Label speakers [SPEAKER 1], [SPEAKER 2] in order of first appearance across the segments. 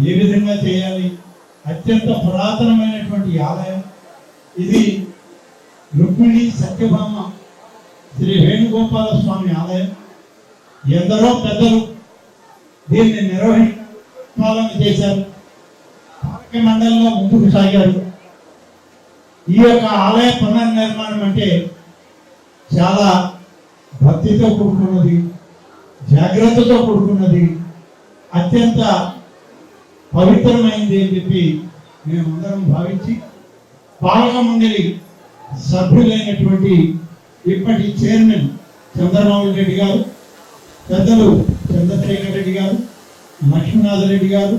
[SPEAKER 1] ఏ విధంగా చేయాలి. అత్యంత పురాతనమైనటువంటి ఆలయం. ఇది రుక్మిణి సత్యభామ శ్రీ వేణుగోపాల స్వామి ఆలయం. ఎందరో పెద్దలు దీన్ని నిర్వహించాలని చేశారు. పాలక మండలిలో ముందుకు సాగారు. ఈ యొక్క ఆలయ పునర్నిర్మాణం అంటే చాలా భక్తితో కూడుకున్నది జాగ్రత్తతో కూడుకున్నది అత్యంత పవిత్రమైంది అని చెప్పి మేమందరం భావించి పాలక మండలి సభ్యులైనటువంటి ఇప్పటి చైర్మన్ చంద్రబాబు రెడ్డి గారు పెద్దలు చంద్రశేఖర్ రెడ్డి గారు లక్ష్మీనాథ రెడ్డి గారు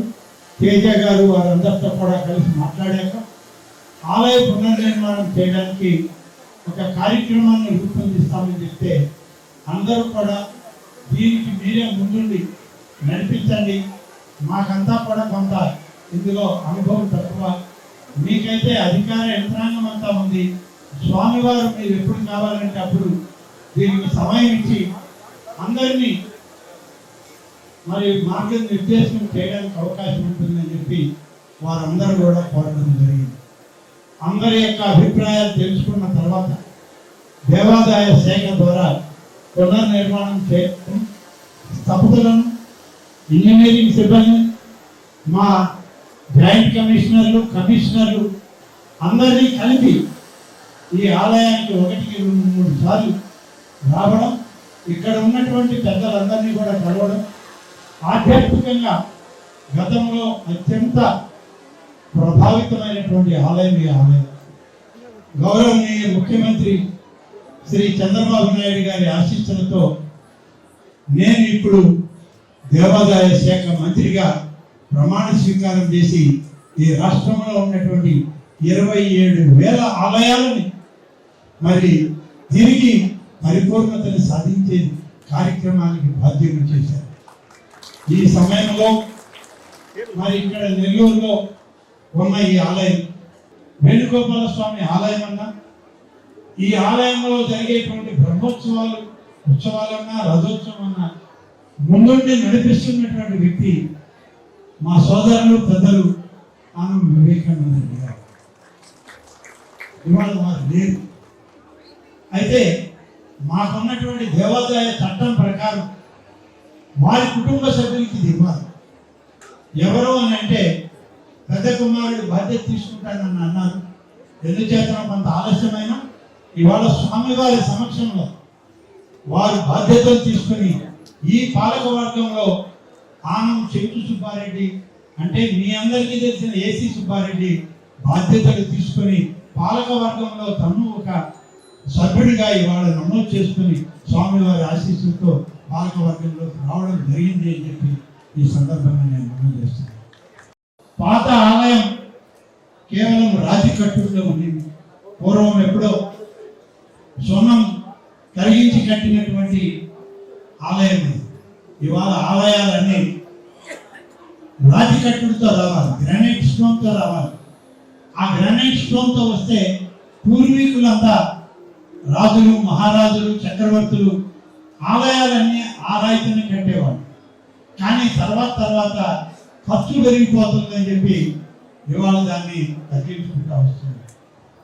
[SPEAKER 1] తేజ గారు వారందరితో కూడా కలిసి మాట్లాడాక ఆలయ పునర్నిర్మాణం చేయడానికి ఒక కార్యక్రమాన్ని రూపొందిస్తామని చెప్తే అందరూ కూడా దీనికి మీరే ముందుండి నడిపించండి. మాకంతా కూడా కొంత ఇందులో అనుభవం తక్కువ. మీకైతే అధికార యంత్రాంగం అంతా ఉంది. స్వామివారు మీరు ఎప్పుడు కావాలంటే అప్పుడు దీనికి సమయం ఇచ్చి అందరినీ మరి మార్గం నిర్దేశం చేయడానికి అవకాశం ఉంటుందని చెప్పి వారందరూ కూడా కోరడం జరిగింది. అందరి యొక్క అభిప్రాయాలు తెలుసుకున్న తర్వాత దేవాదాయ శాఖ ద్వారా పునర్నిర్మాణం చేయడం స్థపతులను ఇంజనీరింగ్ సిబ్బంది మా జాయింట్ కమిషనర్లు కమిషనర్లు అందరినీ కలిపి ఈ ఆలయానికి ఒకటికి రెండు మూడు సార్లు రావడం ఇక్కడ ఉన్నటువంటి పెద్దలందరినీ కూడా కలవడం ఆధ్యాత్మికంగా గతంలో అత్యంత ప్రభావితమైనటువంటి ఆలయం ఈ ఆలయం. గౌరవనీయ ముఖ్యమంత్రి శ్రీ చంద్రబాబు నాయుడు గారి ఆశీస్సులతో నేను ఇప్పుడు దేవాదాయ శాఖ మంత్రిగా ప్రమాణ స్వీకారం చేసి ఈ రాష్ట్రంలో ఉన్నటువంటి ఇరవై ఏడు వేల ఆలయాలని మరి తిరిగి పరిపూర్ణతను సాధించే కార్యక్రమానికి బాధ్యత చేశారు. ఈ సమయంలో మరి ఇక్కడ నెల్లూరులో ఉన్న ఈ ఆలయం. వేణుగోపాల స్వామి ఆలయం అన్నా. ఈ ఆలయంలో జరిగేటువంటి బ్రహ్మోత్సవాలు ఉత్సవాలన్నా రథోత్సవం అన్నా ముందుండి నడిపిస్తున్నటువంటి వ్యక్తి మా సోదరులు పెద్దలు ఆమె వివేకానంద గారు. ఇవాళ వారు లేరు. అయితే మాకున్నటువంటి దేవాదాయ చట్టం ప్రకారం వారి కుటుంబ సభ్యులకి ఇది ఇవ్వాలి. ఎవరు అని అంటే పెద్ద కుమారుడు బాధ్యత తీసుకుంటానని అన్నారు. ఎందుచేత కొంత ఆలస్యమైన? ఇవాళ స్వామివారి సమక్షంలో వారు బాధ్యతలు తీసుకుని ఈ పాలకవర్గంలో ఆనం చెట్టు సుబ్బారెడ్డి అంటే మీ అందరికీ తెలిసిన ఏసీ సుబ్బారెడ్డి బాధ్యతలు తీసుకొని పాలక వర్గంలో తను ఒక సభ్యుడిగా ఇవాళ నమోదు చేసుకుని స్వామివారి ఆశీస్సులతో పాలకవర్గంలోకి రావడం జరిగింది అని చెప్పి ఈ సందర్భంగా నేను మనం చేస్తున్నాను. పాత ఆలయం కేవలం రాతి కట్టుల్లో ఉండింది. పూర్వం ఎప్పుడో స్వర్ణం కరిగించి కట్టినటువంటి ఆలయం ఇవాళ ఆలయాలన్నీ రాతి కట్టులతో రావాలి గ్రానైట్ స్టోన్తో రావాలి ఆ గ్రానైట్ స్టోన్తో వస్తే పూర్వీకులంతా రాజులు మహారాజులు చక్రవర్తులు ఆలయాలన్నీ ఆ రాయితోనే కట్టేవాడు కానీ తర్వాత తర్వాత ఖర్చు పెరిగిపోతుందని చెప్పి ఇవాళ దాన్ని తగ్గించుకుంటా వస్తుంది